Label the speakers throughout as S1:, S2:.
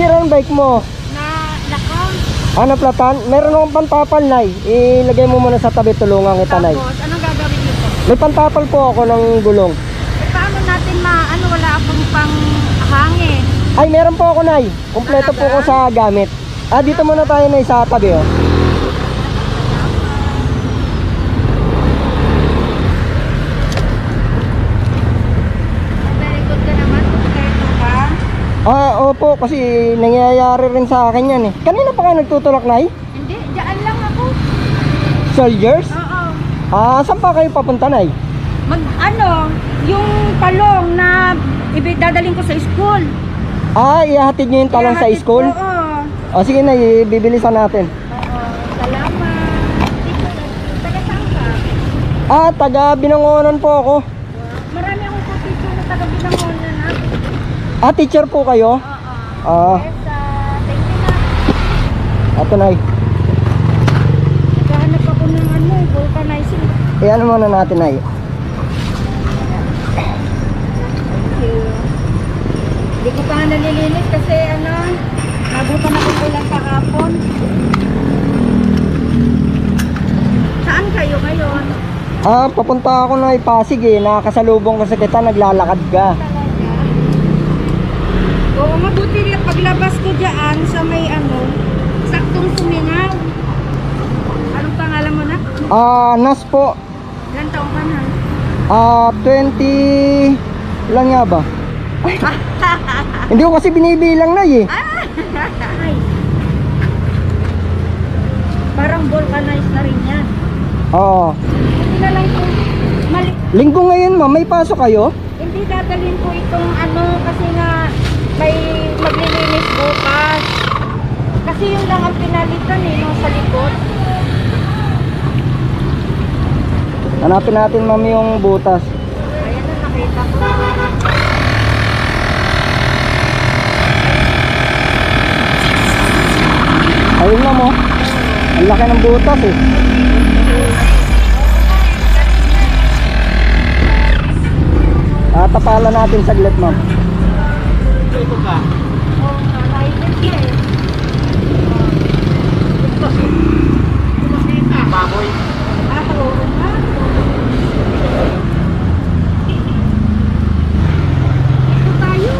S1: nasira yung bike mo?
S2: Na, naka.
S1: Ano, platan? Meron akong pantapal, Nay. Ilagay mo muna sa tabi, tulungan kita, Nay.
S2: Tapos, anong gagawin niyo po?
S1: May pantapal po ako ng gulong.
S2: Eh, paano natin ma, ano, wala akong pang hangin.
S1: Ay, meron po ako, Nay. Kompleto po ko sa gamit. Ah, dito muna tayo, Nay, sa tabi, oh.
S2: Very good ka naman, kompleto ka.
S1: Ah, opo, kasi nangyayari rin sa akin yan, eh. Kanina pa kayo nagtutulak, Nay?
S2: Hindi, dyan lang ako.
S1: Soldiers?
S2: Oo.
S1: Ah, saan pa kayo papunta, Nay?
S2: Mag, ano, yung talong na ibi- dadaling ko sa school.
S1: Ah, ihahatid nyo yung talong sa
S2: Ihahatid
S1: school?
S2: ko, Oo.
S1: O, sige, Nay, bibilisan natin.
S2: Oo. Salamat. Dito, taga saan ka?
S1: Ah, taga Binangonan po ako.
S2: Marami akong kutito na taga Binangonan, ha?
S1: Ah, teacher po kayo?
S2: Oo.
S1: Ah,
S2: ah, thank you na.
S1: Nay.
S2: Naghahanap ako ng ano, eh, vulcanizing.
S1: Eh, ano muna natin?
S2: Thank you. Hindi ko pa nga nalilinis kasi ano, nabutan ako kulang kahapon. Saan kayo ngayon?
S1: Ah, papunta ako na Pasig eh. Nakakasalubong ko sa kita, naglalakad ka.
S2: Talaga? Oo, mabuti rin paglabas ko dyan sa may ano, saktong sumingaw. Anong pangalan mo na?
S1: Ah, Nas po.
S2: Ilan taong ka na?
S1: Ah, 20... Ilan nga ba? Hindi ko kasi binibilang na eh.
S2: Ay. Parang vulcanized na rin yan.
S1: Oo.
S2: Hindi na lang kung mali.
S1: Linggo ngayon, ma'am. May pasok kayo?
S2: Hindi dadalhin ko itong ano kasi nga may maglilinis bukas. Kasi yun lang ang pinalitan eh, no, sa likod.
S1: Hanapin natin, ma'am, yung butas.
S2: Ayan na nakita ko.
S1: Ayun, ma'am, oh. Ang laki ng butas eh. Ah, tapalan natin saglit, ma'am.
S2: Oo nga, nainis niya eh.
S3: Baboy.
S2: Ah, oo nga. Ito tayo.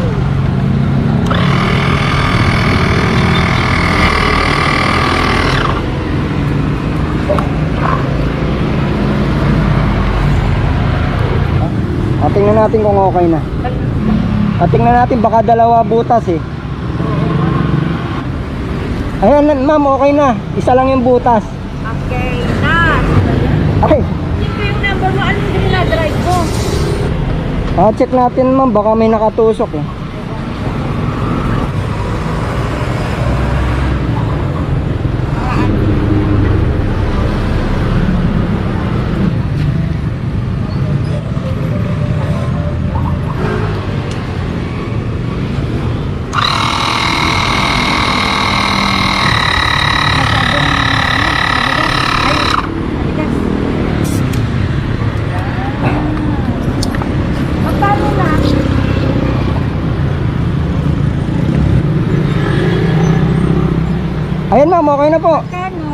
S1: Ah, tingnan natin kung okay na. Ah, tingnan natin, baka dalawa butas eh. Ayan, ma'am, okay na. Isa lang yung butas.
S2: Okay, na.
S1: Okay.
S2: Ito yung number mo. Anong dinadrive mo?
S1: Ah, check natin, ma'am. Baka may nakatusok eh.
S2: Magkano na?
S1: Ayan, ma'am. Okay na po.
S2: Magkano?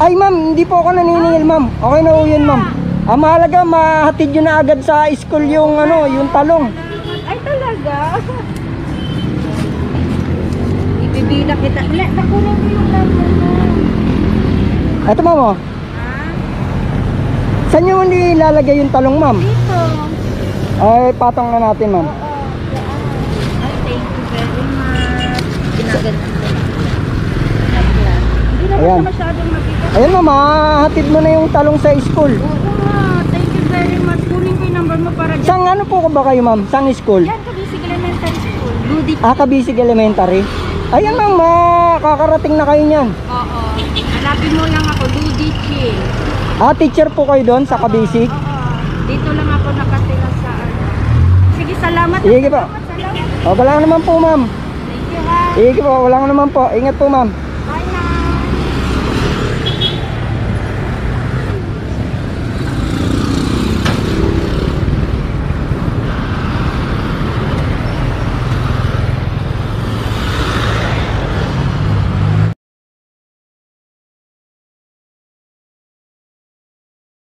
S1: Ay, ma'am. Hindi po ako naniningil, ma'am. Okay na po yun, ma'am. Ang mahalaga, mahatid nyo na agad sa school yung, ano, yung talong.
S2: Ay talaga? Ibibila kita. Wala, nakunin ko yung number mo.
S1: Ito, ma'am, oh.
S2: Ha?
S1: Saan nyo hindi ilalagay yung talong, ma'am?
S2: Dito.
S1: Ay, patong na natin, ma'am.
S2: Oo. Ay, thank you very much. Ginaganda ko. Naglan. Hindi naman
S1: Ayan. Ayan, ma'am. Mahatid mo na yung talong sa school.
S2: Oo nga. Thank you very much. Kunin ko yung number mo para dyan.
S1: Sang ano po ba kayo, ma'am? Sang school?
S2: Yan, Kabisig Elementary School. Rudy.
S1: Ah, Kabisig Elementary. Ayan, ma'am. Makakarating na kayo niyan.
S2: Oo. Hanapin mo lang ako, Rudy Chill.
S1: Ah, teacher po kayo doon sa Kabisig?
S2: Oo. Dito lang ako nakatira sa ano. Sige, salamat.
S1: Sige po.
S2: Salamat, salamat.
S1: O, wala naman po, ma'am.
S2: Thank you ha.
S1: Sige po, wala naman po. Ingat po, ma'am.